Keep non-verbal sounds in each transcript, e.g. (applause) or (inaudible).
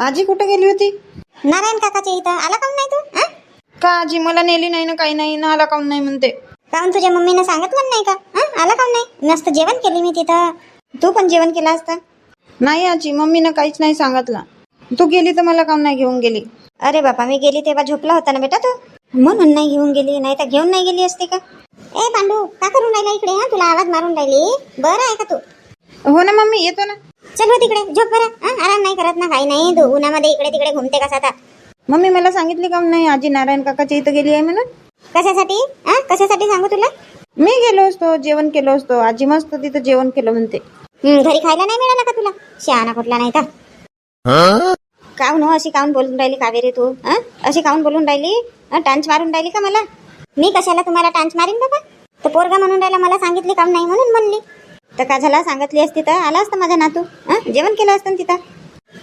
आजी कुठे गेली होती? नारायण काकाच्या इथं. आला काऊन नाही तू? हं? का आजी? मला नेली नाही ना काही नाही. ना आला काऊन नाही म्हणते. काऊन तुझ्या मम्मीनं सांगितलं नाही का? हं? आला काऊन नाही? मस्त जेवण केली मी तिथं. तू पण जेवण केलं असतं? नाही आजी मम्मीनं काहीच नाही सांगितलं. तू गेली तर मला काऊन नाही घेऊन गेली? अरे बापा मी गेली तेव्हा झोपला होता ना बेटा तू? म्हणून नाही घेऊन गेली नाही तर घेऊन नाही गेली असते का? ए पांडू का करून राहिला इकडे हा? तुला आवाज मारून राहिली. बरं आहे का तू? हो ना मम्मी येतो ना. चल हो तिकडे झोप बरं. हं? आराम नाही करत ना काही नाही तू उन्हामध्ये इकडे तिकडे घुमते कसा आता. मम्मी मला सांगितले काऊन नाही आजी नारायण काकाच्या इथं गेली आहे म्हणून? कशासाठी? हं? कशासाठी सांगू तुला? मी गेलो असतो जेवण केलो असतो. आजी मस्त तिथं जेवण केलं म्हणते. हं, घरी खायला नाही मिळाला का तुला? शहाणा कुठला नाही का काऊन हो अशी काऊन बोलून राहिली कावेरी तू? हं? अशी काऊन बोलून राहिली? हं, टांच मारून राहिली का मला? मी कशाला तुम्हाला टांच मारीन बाबा? तर पोरगा म्हणून राहिला मला सांगितली काम नाही म्हणून म्हणली. तर का झाला? सांगितली असती तर आला असता माझा नातू. हां जेवण केलं असतं ना तिथं?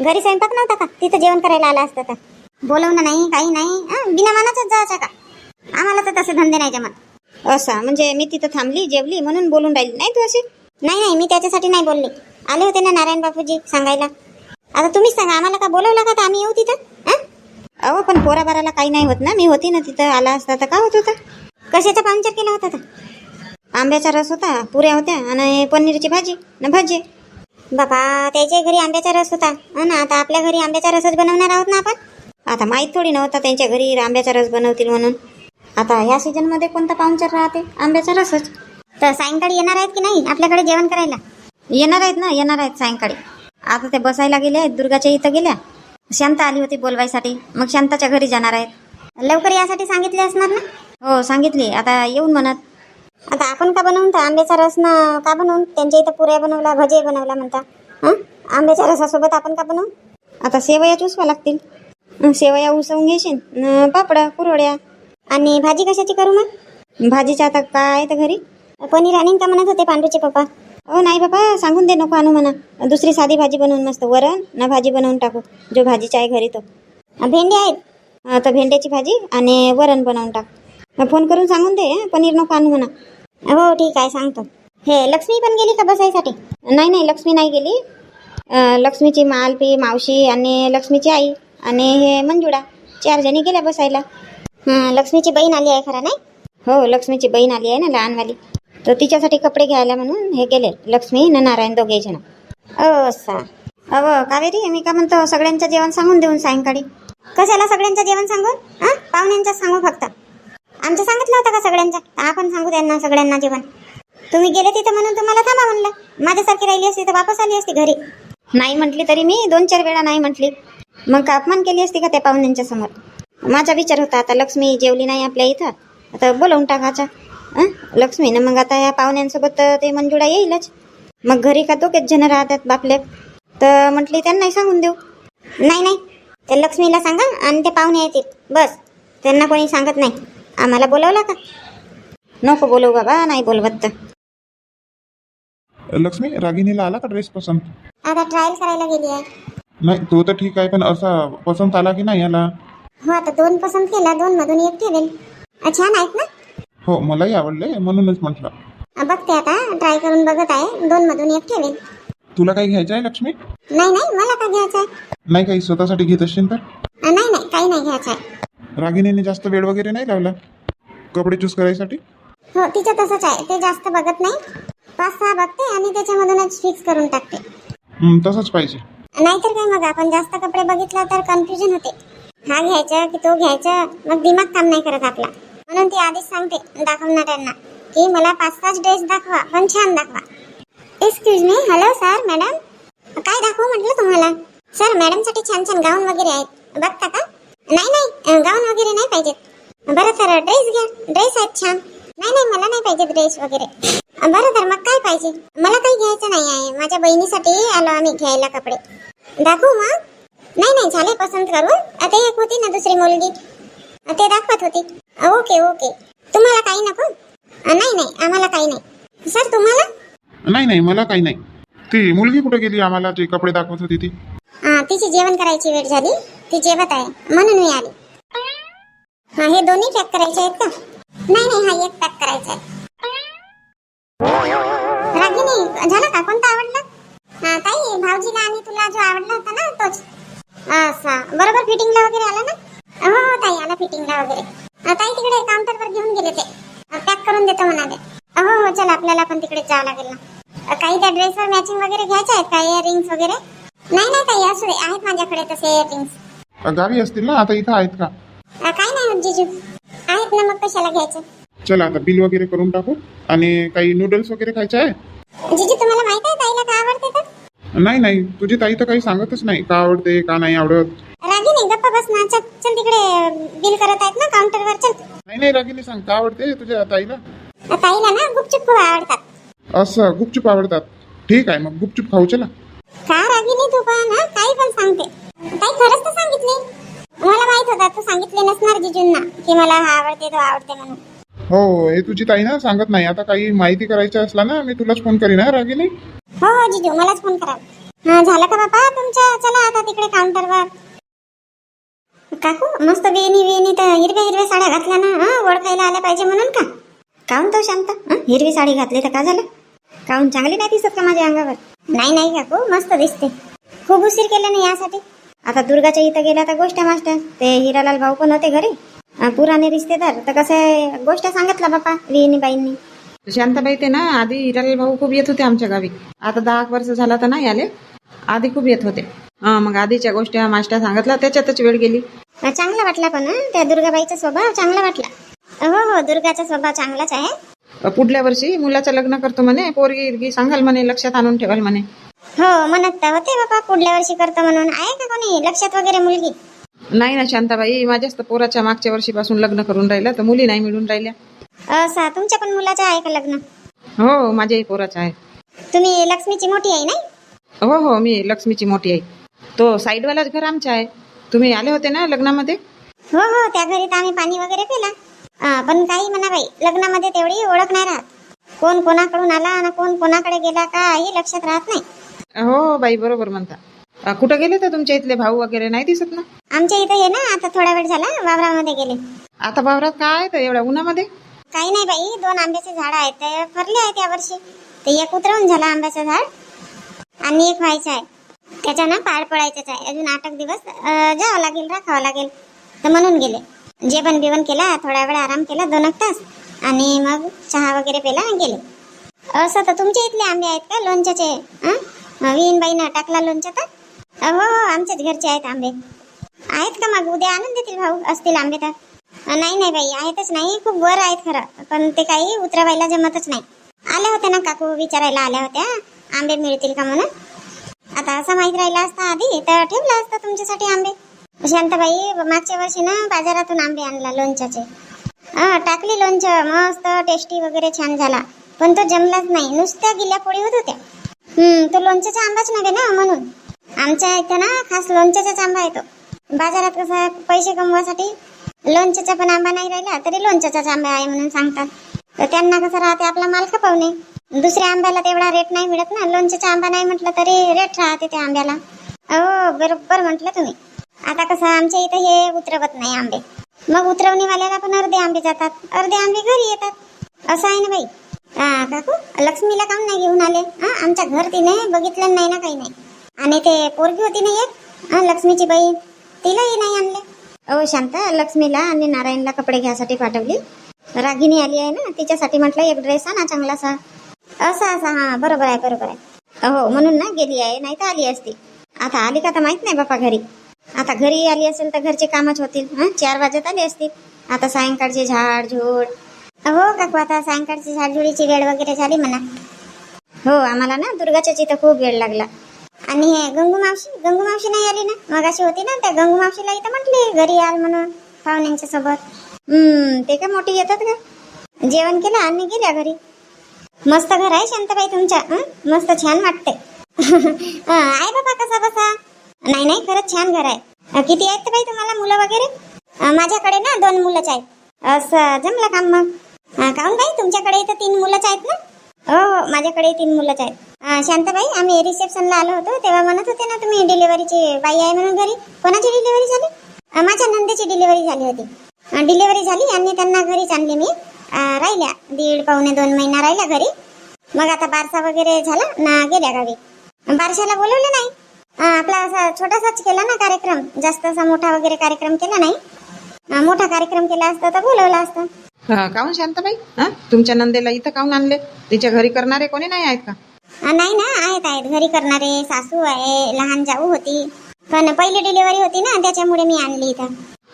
घरी स्वयंपाक नव्हता का? तिथं जेवण करायला आला असतं तर. बोलवणं नाही काही नाही. हां बिना मानाचंच जायचं का? आम्हाला तर तसे धंदे नाही जमत. असा? म्हणजे मी तिथं थांबली जेवली म्हणून बोलून राहिली. नाही तू अशी? नाही नाही मी त्याच्यासाठी नाही बोलली. आले होते ना नारायण बापूजी सांगायला. आता तुम्हीच सांगा आम्हाला का बोलवलं का? तर आम्ही येऊ तिथं? हां अहो पण पोराबाराला काही नाही होत ना. मी होती ना तिथं आला असता तर का होत होता? कशाचा पाहुणचार केला होता तर? आंब्याचा रस होता पुऱ्या होत्या आणि पनीरची भाजी न भाजी. बाबा त्याच्या घरी आंब्याचा रस होता. हो ना आता आपल्या घरी आंब्याचा रसच बनवणार आहोत ना आपण? आता माहीत थोडी नव्हता त्यांच्या घरी आंब्याचा रस बनवतील म्हणून. आता ह्या सीझनमध्ये कोणता पाहुणचार राहते? आंब्याचा रसच. तर सायंकाळी येणार आहेत की नाही आपल्याकडे जेवण करायला? येणार आहेत ना येणार आहेत सायंकाळी. आता ते बसायला गेले आहेत दुर्गाच्या इथं गेल्या. शांता आली होती बोलवायसाठी. मग शांताच्या घरी जाणार आहेत. लवकर यासाठी सांगितले असणार ना? हो सांगितली. आता येऊन म्हणत. आता आपण का बनवून तर आंब्याचा रस ना का बनवून? त्यांच्या इथं पुऱ्या बनवला भजे बनवला म्हणता. हां? आंब्याच्या रसासोबत आपण का बनवू? आता सेवया चुसवा लागतील. अं, उसवून घेशील न पापड्या कुरवड्या. आणि भाजी कशाची करू मग? भाजीच्या आता काय आहे तर घरी? पनीर आणीन का म्हणत होते पांडूचे पप्पा? हो नाही बाबा सांगून दे नको आणू म्हणा. दुसरी साधी भाजी बनवून मस्त वरण ना भाजी बनवून टाकू जो भाजीचा आहे घरी तो. भेंडी आहेत. अं, तर भेंड्याची भाजी आणि वरण बनवून टाक. फोन करून सांगून दे पनीर नको आणू म्हणा. हो ठीक आहे सांगतो. हे लक्ष्मी पण गेली का बसायसाठी? नाही नाही लक्ष्मी नाही गेली. लक्ष्मीची मालपी मावशी आणि लक्ष्मीची आई आणि हे मंजुळा चार जणी गेल्या बसायला. लक्ष्मीची बहीण आली आहे खरं नाही? हो लक्ष्मीची बहीण आली आहे ना लहानवाली. तर तिच्यासाठी कपडे घ्यायला म्हणून हे गेले लक्ष्मी न नारायण दोघे जण. ओ सा. अव कावेरी मी का म्हणतो सगळ्यांचं जेवण सांगून देऊन सायंकाळी. कशाला सगळ्यांचं जेवण सांगू हां पाहुण्यांचं सांगू फक्त. आमचं सांगितलं होतं का सगळ्यांचा? आपण सांगू त्यांना सगळ्यांना जेवण. तुम्ही गेले तिथं म्हणून तुम्हाला थांबा म्हणलं. माझ्यासारखी राहिली असती तर वापस आली असती घरी. नाही म्हटली तरी मी दोन चार वेळा नाही म्हटली. मग का अपमान केली असती का त्या पाहुण्यांच्या समोर? माझा विचार होता आता लक्ष्मी जेवली नाही आपल्या इथं. आता बोलवून टाकाचा लक्ष्मीनं मग आता या पाहुण्यांसोबत ते मंजुळा येईलच. मग घरी का दोघेच जण राहतात बापले? तर म्हटली त्यांनाही सांगून देऊ. नाही नाही. ते लक्ष्मीला सांगा आणि ते पाहुणे येतील. बस. त्यांना कोणी सांगत नाही. आम्हाला बोलवलं का? नको बोलवू बाबा नाही बोलवत तर. लक्ष्मी रागिणीला आला का ड्रेस पसंत? आता ट्रायल करायला गेली आहे. नाही तो तर ठीक आहे पण असा पसंत आला की नाही आला हो आता दोन पसंत केला दोन मधून एक ठेवेल. अ, छान आहेत ना? हो मलाही आवडले म्हणूनच म्हटलं. अ, बघते आता ट्राय करून बघत आहे दोन मधून एक ठेवेल. तुला काही घ्यायचं आहे लक्ष्मी? नाही नाही मला का घ्यायचं आहे? नाही काही स्वतःसाठी घेत असशील तर? अ, नाही नाही काही नाही घ्यायचं आहे. रागिणीने जास्त वेळ वगैरे नाही लावला? कपडे चूज करायसाठी? हो तिचं तसंच आहे. ते जास्त बघत नाही. पाच सहा बघते आणि त्याच्यामधूनच फिक्स करून टाकते. हं, तसंच पाहिजे. नाहीतर काय मग? आपण जास्त कपडे बघितलं तर कन्फ्युजन होते. हा घ्यायचा की तो घ्यायचा? मग दिमाग काम नाही करत आपला. म्हणून ती आधीच सांगते दाखवणाऱ्यांना की मला पाच पाच ड्रेस दाखवा पण छान दाखवा. Excuse me hello sir madam काय दाखवू म्हटलं तुम्हाला? सर मॅडमसाठी छान छान गाऊन वगैरे आहेत. बघता का? नाही नाही गाऊन वगैरे नाही पाहिजेत. बरं तर ड्रेस घ्या. ड्रेस आहेत छान. नाही नाही मला नाही पाहिजे ड्रेस वगैरे. बरं तर मग काय पाहिजे? मला काही घ्यायचं नाही आहे. माझ्या बहिणीसाठी आलो आम्ही घ्यायला कपडे. दाखवू मग? नाही नाही झाले पसंत करून. आता एक होती ना दुसरी मुलगी. ते दाखवत होती. Okay okay. तुम्हाला काही नको? नाही नाही आम्हाला काही नाही. सर तुम्हाला? नाही नाही मला काही नाही. ती मुलगी कुठे गेली आम्हाला? जे कपडे दाखवत होती ती. तिची जेवण करायची वेळ झाली. ती जेवत आहे म्हणून मी आली. हा हे दोन्ही पॅक करायचे आहेत का? नाही नाही हा एक पॅक करायचा आहे. रागिनी झालं का? कोणता आवडला? हा ताई भाऊजीला आणि तुला जो आवडला होता ना तोच. असा बरोबर फिटिंगला वगैरे आला ना? हो हो ताई आला फिटिंगला वगैरे. ताई तिकडे काउंटरवर घेऊन गेले ते. पॅक करून देतो म्हणाले. हो हो चल आपल्याला पण तिकडे जावं लागेल ना. काही त्या ड्रेसवर मॅचिंग वगैरे घ्यायचे आहेत का? इयरिंग्स वगैरे? नाही नाही ताई असू दे आहेत माझ्याकडे तसे इयरिंग्स गावी असतील ना आता इथं आहेत का? काय नाही होत जिजू. आहेत ना मग कशाला घ्यायचे? चला आता बिल वगैरे करून टाकू. आणि काही नूडल्स वगैरे खायचे आहे? जिजू तुम्हाला माहीत आहे ताईला का आवडते तर? नाही नाही. तुझी ताई तर काही सांगतच नाही. का आवडते का नाही आवडत? रागिनी गप्पा बस ना. चल चल तिकडे बिल करत आहेत ना काउंटरवर चल. नाही नाही रागिनी सांग. का आवडते तुझ्या ताईला? ताईला ना गुपचूप खूप आवडतात. असं गुपचूप आवडतात. ठीक आहे मग गुपचूप खाऊ चला. का रागिनी तू पण हा काही पण सांगते. ताई खरंच तर सांगितले? मला माहीत होता तू सांगितले नसणार जिजूंना की मला हा आवडते तो आवडते म्हणून. हो हे तुझी ताई ना सांगत नाही. आता काही माहिती करायची असला ना मी तुलाच फोन करीन हा रागिनी? हो हो जिजू मलाच फोन करा. हा झालं का बाबा तुमच्या चला आता तिकडे काउंटरवर काकू मस्त वेणी वेणी तर हिरव्या हिरव्या साड्या घातल्या ना हा ओळखायला आल्या पाहिजे म्हणून का? काहून तो शांत? हं? हिरवी साडी घातली तर का झालं? काहून चांगली नाही दिसत का माझ्या अंगावर? नाही नाही काकू मस्त दिसते. खूप उशीर केले ना यासाठी. आता दुर्गाच्या इथं गेल्या तर गोष्ट मास्टर. ते हिरालाल भाऊ पण होते घरी. अं, पुराणे रिश्तेदार. तर कसं गोष्ट सांगितला बापा विहिनी बाईंनी शांताबाई ते ना आधी हिरालाल भाऊ खूप येत होते आमच्या गावी. आता दहा एक वर्ष झाला तर नाही आले. आधी खूप येत होते. हा मग आधीच्या गोष्टी मास्टर सांगितल्या त्याच्यातच वेळ गेली. चांगला वाटला पण हं? त्या दुर्गाबाईचा स्वभाव चांगला वाटला. हो हो दुर्गाचा स्वभाव चांगलाच आहे. पुढल्या वर्षी मुलाचं लग्न करतो म्हणे पोरगी इरगी सांगाल म्हणे लक्षात आणून ठेवाल म्हणे. हो म्हणत तर होते बाबा पुढल्या वर्षी करतो म्हणून. आहे का कोणी? लक्षात वगैरे मुलगी? नाही ना शांताबाई माझ्याच तर पोराच्या मागच्या वर्षीपासून लग्न करून राहिलं तर मुली नाही मिळून राहिल्या. असा तुमच्या पण मुलाचं आहे का लग्न? हो माझ्याही पोराचं आहे. तुम्ही लक्ष्मीची मोठी आहे नाही? हो हो मी लक्ष्मीची मोठी आई. तो साईडवालाच घर आमचं आहे. तुम्ही आले होते ना लग्नामध्ये? हो हो त्या घरी तर आम्ही पाणी वगैरे पिला. पण काही म्हणा बाई लग्नामध्ये तेवढी ओळख नाही राहत. कोण कोणाकडून आला आणि कोण कोणाकडे गेला काही लक्षात राहत नाही. हो बाई बरोबर म्हणता. कुठं गेले तर तुमच्या इथले भाऊ वगैरे नाही दिसत ना? आमच्या इथं ये ना आता थोडा वेळ झाला वावरामध्ये गेले. आता वावरात काय तर एवढ्या उन्हामध्ये? काही नाही बाई दोन आंब्याचे झाड आहेत ते फरले आहेत यावर्षी ते एक उतरवून झालं आंब्याचं झाड. आणि एक व्हायचं आहे. त्याच्या ना पाड पडायचंच आहे. अजून आठ दिवस जावं लागेल राखावं लागेल. तर म्हणून गेले. जेवण बिवण केला थोडा वेळ आराम केला दोन एक तास आणि मग चहा वगैरे पेला आणि गेले. असं तर तुमच्या इथले आंबे आहेत का लोणच्याचे? हं? विहीनबाईनं टाकला लोणच्या तर? हो हो आमच्याच घरचे आहेत आंबे. आहेत का मग? उद्या आणून देतील भाऊ असतील आंबे तर? नाही नाही बाई आहेतच नाही खूप वर आहेत खरं पण ते काही उतरवायला जमतच नाही. आल्या होत्या ना काकू विचारायला आल्या होत्या. आंबे मिळतील का म्हणून? आता असं माहीत राहिला असता आधी तर ठेवलं असतं तुमच्यासाठी आंबे. शांताबाई मागच्या वर्षी ना बाजारातून आंबे आणला लोणच्याचे. टाकली लोणचं मस्त टेस्टी वगैरे छान झाला. पण तो जमलाच नाही. नुसत्या गिल्या पोळी होत होत्या. हम्म तो लोणच्याचा आंबाच नव्हे ना म्हणून. आमच्या इथं ना खास लोणच्याचाच आंबा येतो. बाजारात कसं पैसे कमवासाठी लोणच्याचा पण आंबा नाही राहिला तरी लोणच्याचाच आंबा आहे म्हणून सांगतात. तर त्यांना कसं राहते आपला माल खपवणे. दुसऱ्या आंब्याला तेवढा रेट नाही मिळत ना. लोणच्याचा आंबा नाही म्हटलं तरी रेट राहते त्या आंब्याला. हो बरोबर म्हटलं तुम्ही. आता कसं आमच्या इथं हे उतरवत नाही आंबे. मग उतरवणीवाल्याला पण अर्धे आंबे जातात. अर्धे आंबे घरी येतात. असं आहे ना बाई? हा काकू लक्ष्मीला काऊन नाही घेऊन आले? हा आमच्या घर तिने बघितलं नाही ना काही नाही. आणि ते पोरगी होती ना एक? हा, लक्ष्मीची बहीण तिलाही नाही आणले. अहो शांत लक्ष्मीला आणि नारायणला कपडे घ्यायसाठी पाठवली. रागिनी आली आहे ना तिच्यासाठी म्हटलं एक ड्रेस आणा चांगलासा. असं असं हा बरोबर आहे बरोबर आहे. हो म्हणून ना गेली आहे नाही तर आली असती. आता आली का तर माहीत नाही बापा घरी. आता घरी आली असेल तर घरचे कामच होतील हं? चार वाजत आली असतील. आता सायंकाळचे झाड झोड हो काकू आता सायंकाळची झाडझुडीची वेळ वगैरे झाली म्हणा. हो आम्हाला ना दुर्गाच्या इथं खूप वेळ लागला. आणि हे गंगू मावशी गंगू मावशी नाही आली ना? मगाशी होती ना त्या गंगू मावशीला इथं म्हटली घरी याल म्हणून पाहुण्यांच्या सोबत. हम्म ते का मोठी येतात का? जेवण केलं आणि गेल्या घरी. मस्त घर आहे शांताबाई तुमच्या मस्त छान वाटते (laughs) आहे बाबा कसा बसा? नाही नाही खरंच छान घर आहे. किती आहेत बाई तुम्हाला मुलं वगैरे? माझ्याकडे ना दोन मुलंच आहेत. असं जमलं काम मग? अं, काहून बाई? तुमच्याकडे इथं तीन मुलंच आहेत ना? हो हो माझ्याकडे तीन मुलंच आहेत. अं, शांताबाई आम्ही रिसेप्शनला आलो होतो तेव्हा म्हणत होते ना तुम्ही डिलिव्हरीची बाई आहे म्हणून घरी. कोणाची डिलिव्हरी झाली? माझ्या नंदेची डिलिव्हरी झाली होती. डिलिव्हरी झाली आणि त्यांना घरीच आणली मी. राहिल्या. दीड पावणे दोन महिना राहिल्या घरी. मग आता बारसा वगैरे झाला ना गेल्या गावी. बारशाला बोलवलं नाही? आपला असा छोटासाच केला ना कार्यक्रम. जास्त असा मोठा वगैरे कार्यक्रम केला नाही. मोठा कार्यक्रम केला असता तर बोलवला असतं. काहून शांताबाई? हा तुमच्या नंदेला इथं काहून आणले? तिच्या घरी करणारे कोणी नाही आहेत का? नाही ना आहेत आहेत. घरी करणारे सासू आहे लहान जाऊ होती. पण पहिली डिलिव्हरी होती ना त्याच्यामुळे मी आणली इथं.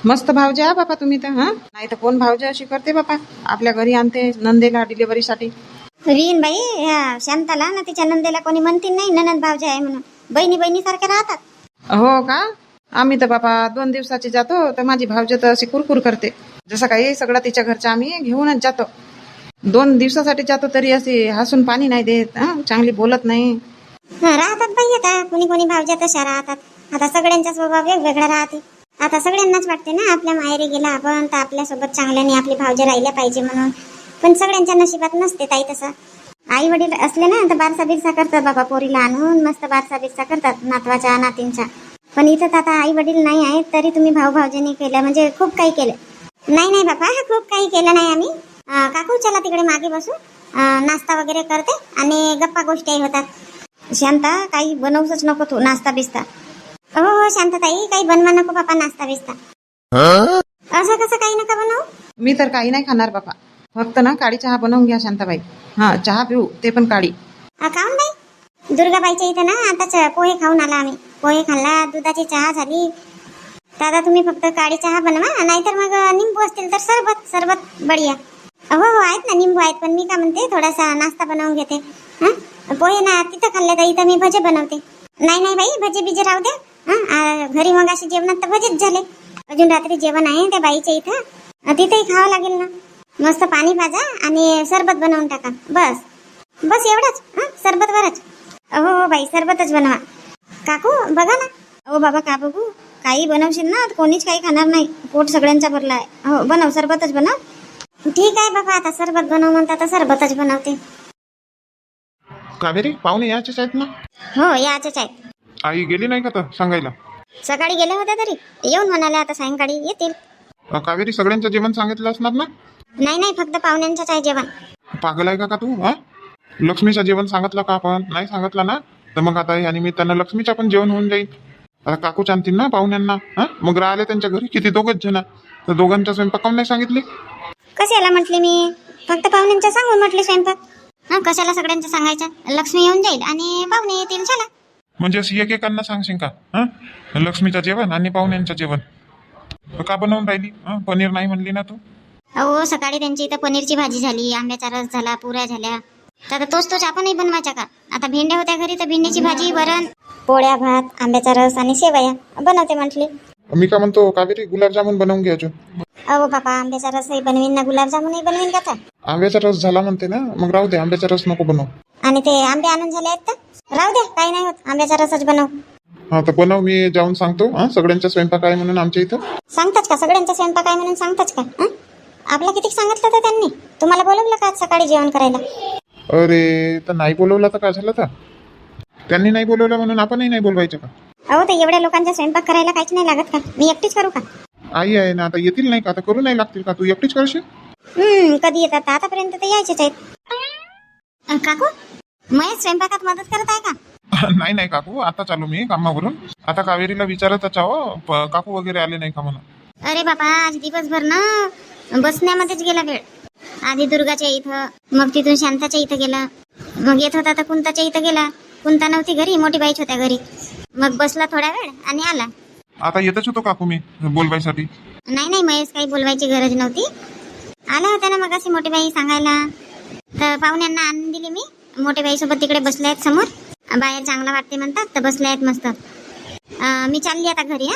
मस्त भावजा आहे बापा तुम्ही तर हा? नाही तर कोण भावजा अशी करते बापा? आपल्या घरी आणते नंदेला डिलिव्हरीसाठी रीन बाई शांताला ना तिच्या नंदेला कोणी म्हणतील नाही ननंद भावजी आहे म्हणून. बहिणी बहिणी सारख्या राहतात. हो का? आम्ही तर बापा दोन दिवसाची जातो तर माझी भावजा तर अशी कुरकुर करते. जसं काही सगळं तिच्या घरचं आम्ही घेऊनच जातो. दोन दिवसासाठी जातो तरी अशी हसून पाणी नाही देत चांगली बोलत नाही. राहतात बाई आता. कुणी कुणी भावज्या तशा राहतात. आता सगळ्यांचा स्वभाव वेगवेगळा राहते. आता सगळ्यांनाच वाटते ना आपल्या माहेरी गेला आपण तर आपल्यासोबत चांगल्याने आपली भावजे राहिल्या पाहिजे म्हणून. पण सगळ्यांच्या नशिबात नसते ताई तसं. आई वडील असले ना तर बारसा बिरसा करतात बाबा पोरीला आणून मस्त बारसा बिरसा करतात नातवाच्या नातींचा पण इथं तर आता आई वडील नाही आहेत तरी तुम्ही भाऊ भावजेने केलं म्हणजे खूप काही केलं. नाही नाही बाबा (laughs) खूप काही केलं नाही आम्ही. काकू चला तिकडे मागे बसू नाश्ता वगैरे करते आणि गप्पा गोष्टी होतात. शांता काही बनवूच नको तू नाश्ता बिस्ता. हो हो शांतताई काही बनवा नको बापा नाश्ता बिस्ता. असं कसं काही नका बनवू? मी तर काही नाही खाणार बापा फक्त ना काळी चहा बनवून घ्या शांताबाई. हा चहा पिऊ ते पण काळी. हा, काहून बाई. दुर्गाबाईच्या इथं ना आताच पोहे खाऊन आला आम्ही. पोहे खाल्ला दुधाची चहा झाली. तर तुम्ही फक्त काळी चहा बनवा नाहीतर मग निंबू असतील तर सरबत सरबत बढिया. हो हो आहेत ना निंबू आहेत पण मी का म्हणते थोडासा नाश्ता बनवून घेते. हा? पोहे ना तिथं खाल्ले तर इथं मी भजे बनवते. नाही नाही बाई भजे बिजे राहू द्या. हा घरी मग अशी जेवणात तर भजेच झाले. अजून रात्री जेवण आहे त्या बाईच्या इथं. तिथेही खावं लागेल ना. मस्त पाणी भाजा आणि सरबत बनवून टाका. बस. बस एवढंच. हं? सरबत वरच. हो हो बाई सरबतच बनवा. काकू बघा ना. ओ बाबा का बघू? काही बनवशील ना कोणीच काही खाणार नाही. पोट सगळ्यांचा भरला आहे. हो बनव सरबतच बनव. ठीक आहे बाबा आता सरबत बनव म्हणता तर सरबतच बनवते. कावेरी पाहुणे याचेच आहेत ना? हो याचेच आहेत. आई गेली नाही का तर सांगायला? सकाळी गेले होते तरी. येऊन म्हणाले आता सायंकाळी येतील. अ, कावेरी सगळ्यांचं जेवण सांगितलं असणार ना? नाही नाही फक्त पाहुण्यांचंच आहे जेवण. पागल आहे का का तू हा लक्ष्मीचं जेवण सांगितलं का आपण? नाही सांगितलं ना? तर मग आता या निमित्तानं लक्ष्मीचं पण जेवण होऊन जाईल. आता काकूच आणतील ना पाहुण्यांना हा मग राहिले त्यांच्या घरी किती दोघच जण. तर दोघांचा स्वयंपाक काहून नाही सांगितले? कशाला म्हटले मी? फक्त पाहुण्यांचं सांगून म्हटले स्वयंपाक. हा कशाला सगळ्यांचं सांगायचं? लक्ष्मी येऊन जाईल आणि पाहुणे येतील चला. म्हणजे अशी एकेकांना सांगशील का? हा? लक्ष्मीचं जेवण आणि पाहुण्यांचं जेवण. का बनवून राहिली? हा पनीर नाही म्हणली ना तू? अहो सकाळी त्यांची इथं पनीरची भाजी झाली आंब्याचा रस झाला पुऱ्या झाल्या. तर आता तोच तोच आपणही बनवायचा का? आता भेंड्या होत्या घरी तर भेंड्याची भाजी वरण पोळ्या भात आंब्याचा रस आणि शेवया. बनवते म्हटली. मी का म्हणतो कावेरी गुलाबजामुन बनवून घ्यायचो अहो बाबा आंब्याचा रसही बनवीन ना गुलाबजामुनही बनवीन का तर? आंब्याचा रस झाला म्हणते ना मग राहू दे आंब्याचा रस नको बनव. आणि ते आंबे आणून झाले आहेत तर? राहू द्या काही नाही होत आंब्याचा रसच बनव. हा तर बनव मी जाऊन सांगतो. हा सगळ्यांचा स्वयंपाक आहे म्हणून आमच्या इथं. सांगताच का? सगळ्यांचा स्वयंपाक आहे म्हणून सांगताच का? हं? आपला किती सांगितलं तर त्यांनी? तुम्हाला बोलवलं का आज सकाळी जेवण करायला? अरे तर नाही बोलवलं तर काय झालं तर? त्यांनी नाही बोलवलं म्हणून आपणही नाही बोलवायचं का? अहो ते एवढ्या लोकांचा स्वयंपाक करायला काहीच नाही लागत का? मी एकटीच करू का? आई आहे ना आता येतील नाही का? आता करू नाही लागतील का? तू एकटीच करशील? हम्म कधी येतात? आतापर्यंत तर यायचेच आहेत. अं, काकू महेश स्वयंपाकात मदत करत आहे का? (laughs) नाही नाही काकू आता चालू मी कामावरून. आता कावेरीला विचारतच आहो प- काकू वगैरे आले नाही का म्हणून. अरे बाबा आज दिवसभर ना? बसण्यामध्येच गेला वेळ. आधी दुर्गाच्या इथं मग तिथून शांताच्या इथं गेला. मग येत होता तर कुंताच्या इथं गेला. कुंता नव्हती घरी मोठी बाईच होत्या घरी. मग बसला थोडा वेळ आणि आला. आता येतच होतो काकू मी बोलवायसाठी. नाही नाही महेश काही बोलवायची गरज नव्हती. आल्या होत्या ना मग अशी मोठी बाई सांगायला. तर पाहुण्यांना आणून दिली मी. मोठी बाई सोबत तिकडे बसले आहेत समोर. बाहेर चांगला वाटते म्हणतात तर बसले आहेत मस्त. मी चालली आता घरी हा?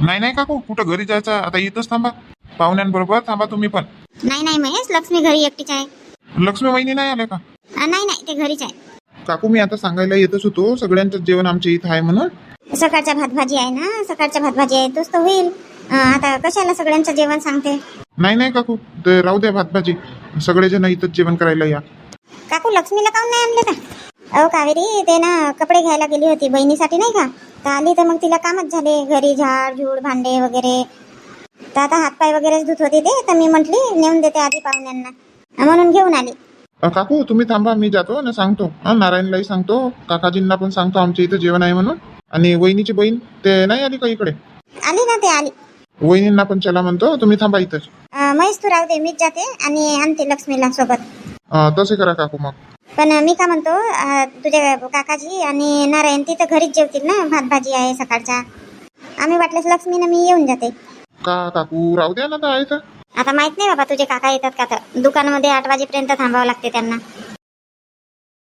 नाही नाही काकू कुठं घरी जायचं? आता इथंच थांबा. पाहुण्यांबरोबर थांबा तुम्ही पण. नाही नाही महेश लक्ष्मी घरी एकटीच आहे. लक्ष्मी वहिनी नाही आले का? अं, नाही नाही ते घरीच आहे. काकू मी आता सांगायला येतच होतो. सगळ्यांचं जेवण आमच्या इथं आहे म्हणून. सकाळच्या भात भाजी आहे ना? सकाळच्या भात भाजी आहे तोच तर होईल. अं, आता कशाला सगळ्यांचं जेवण सांगते? नाही नाही काकू ते राहू द्या भात भाजी सगळेजण इथंच जेवण करायला या. काकू लक्ष्मीला काऊन नाही आणले का? अहो कावेरी ते ना कपडे घ्यायला गेली होती बहिणीसाठी नाही का? तर आली तर मग तिला कामच झाले घरी झाड झूड भांडे वगैरे. तर आता हातपाय वगैरेच धुत होते ते तर मी म्हटली नेऊन देते आधी पाहुण्यांना. म्हणून घेऊन आली. अ, काकू तुम्ही थांबा मी जातो आणि सांगतो. हा नारायणलाही सांगतो काकाजींना पण सांगतो आमच्या इथं जेवण आहे म्हणून. आणि वहिनीची बहीण ते नाही आली का इकडे? आली ना ते आली. वहिनींना पण चला म्हणतो तुम्ही थांबा इथंच अं, महेश तू राहू दे मीच जाते आणि आणते लक्ष्मीला सोबत. अं, तसे करा काकू मग. पण मी का म्हणतो अं, तुझे काकाजी आणि नारायण तिथं घरीच जेवतील ना? भात भाजी आहे सकाळचा आम्ही वाटल्यास लक्ष्मीनं मी येऊन जाते. का काकू? राहू द्या ना तर तर आता माहीत नाही बाबा तुझे काका येतात का? तर दुकानामध्ये आठ वाजेपर्यंत थांबावं लागते त्यांना.